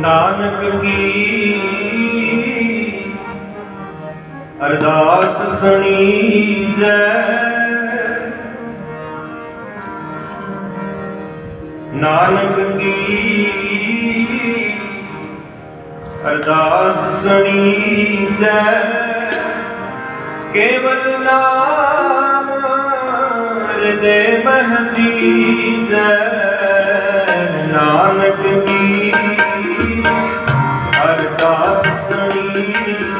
ਨਾਨਕ ਕੀ? ਅਰਦਾਸ ਸੁਣੀ ਜੈ। ਨਾਨਕ ਕੀ? ਅਰਦਾਸ ਸੁਣੀ ਜੈ। ਕੇਵਲ ਨਾਮ ਹਿਰਦੇ ਮਹਦੀ ਜੈ ਨਾਨਕ ਕੀ?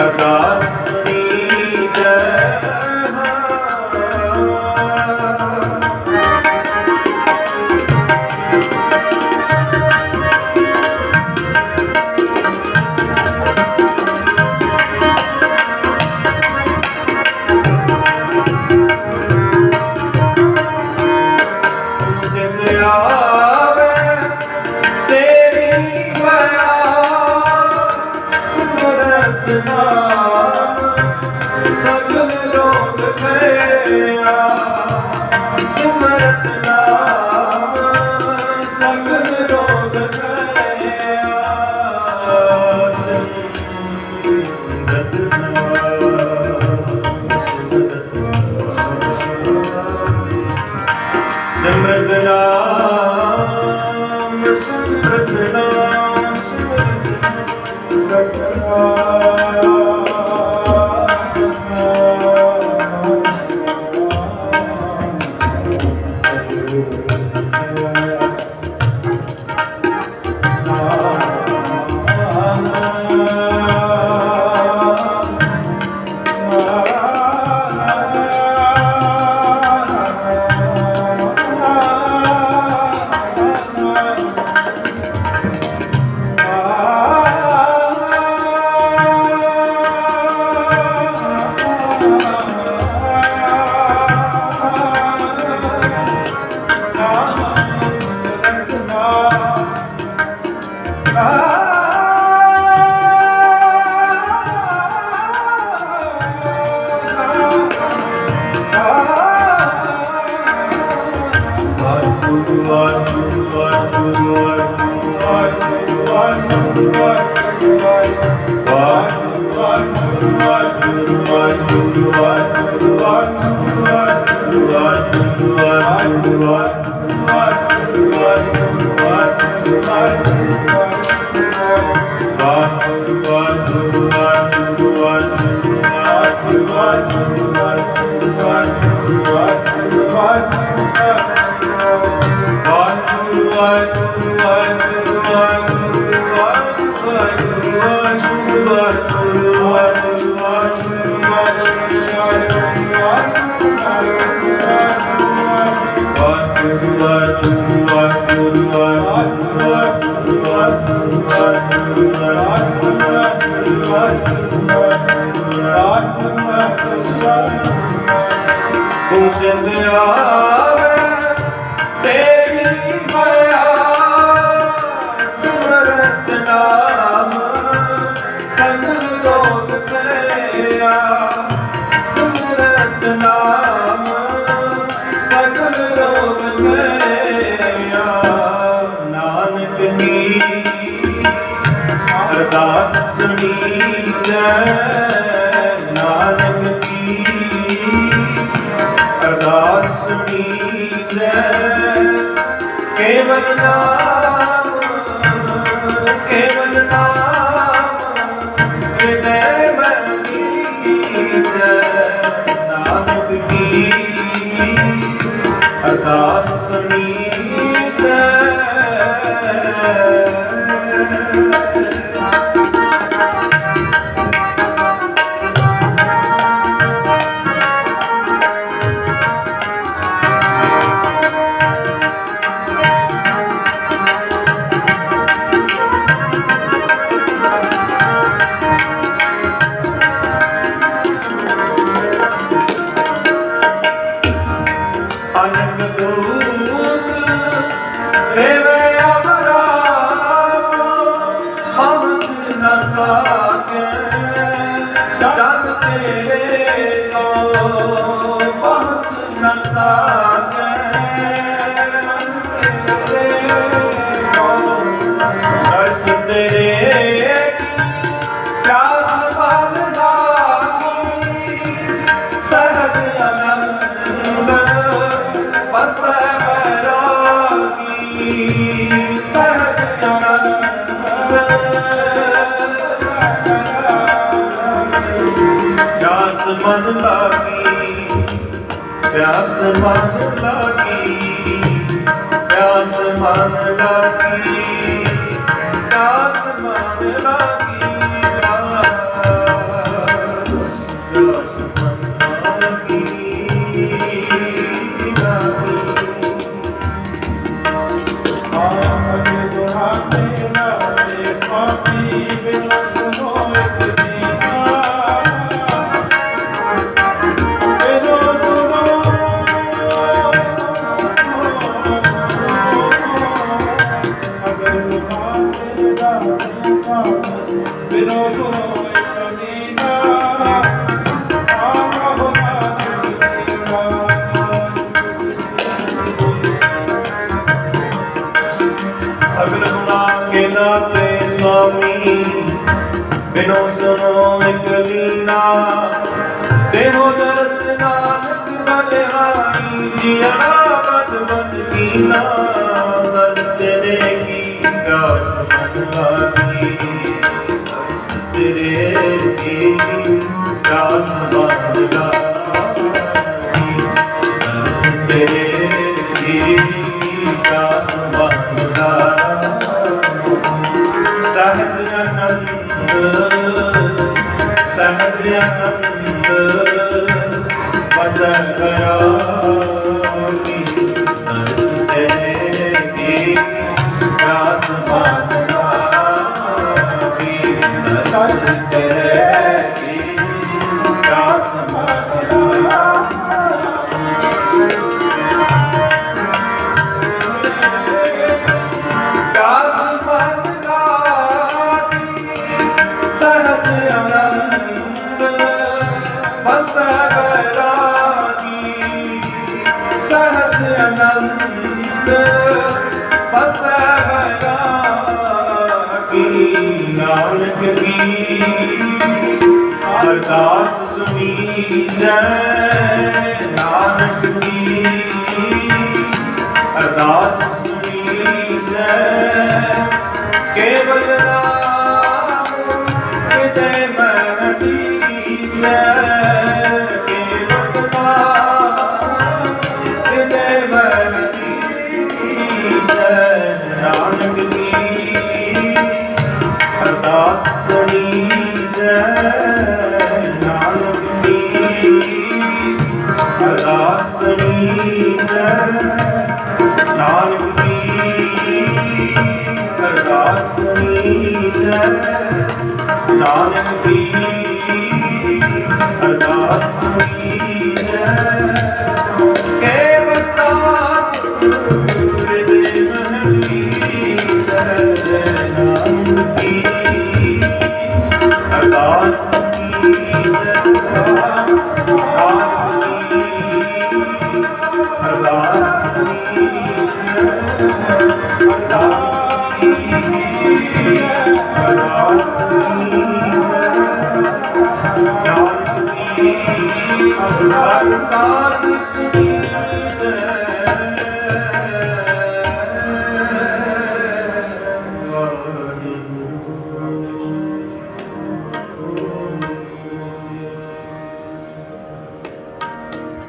ਅਰਦਾਸ ਸਗਲ ਰੋਗ ਕਰੇ। 아 ਤੂੰ ਜਿੰਦਿਆ ਅਰਦਾਸ ਸੁਣੀ ਜੈ ਨਾਨਕ ਕੇਵਲ ਨਾਮ ਅਨੰਦ ਦੂਤ ਰੇਵੇ ਅਮਰਾਮ ਅਮਤ ਨ ਸਾਕੇ ਜਗ ਤੇਰੇ ਕੋ ਪਹੁੰਚ ਨ ਸਾਕੇ ਪਿਆਸ ਮਨ ਲਾਗੀ ਪਿਆਸ ਮਨ ਲਾਗੀ ਪਿਆਸ ਮਨ ਲਾਗੀ ਬਿਨੋ ਸੁਨੋ ਇਕ ਲੀਨਾ ਦੇਹੋ ਦਰਸ ਨਾਨਕ ਬਲਿਹਾਰੀ ਜੀਆ ਬਦ ਬਦ ਕੀਨਾ। ਸਹਜ ਅਨੰਦ ਸਹਜ ਅਨੰਦ ਬਸੈ ਕਰਾਗੀ ਦਰਸ ਤੇਰੇ ਕੀ ਰਾਸ ਮਾਨਵਾ ਸਹਜ ਆਨੰਦ ਬਸੈ ਬੈਰਾਗੀ ਨਾਨਕ ਕੀ ਅਰਦਾਸ ਸੁਣੀ ਜੈ ਨਾਨਕ ਦੀ ਅਰਦਾਸ ਸੁਣੀ ਜੈ ਕੇਵਲ ਨਾਮ ਰਾਸਣੀ ਜੈ ਨਾਨਕ ਜੀ ਰਾਸਣੀ ਜੈ ਨਾਨਕ ਜੀ ਰਾਸਣੀ ਜੈ ਕੇਵਤਾ ਗੁਰੂ ਦੇ ਮਹਿਮੀ ਜੈ God.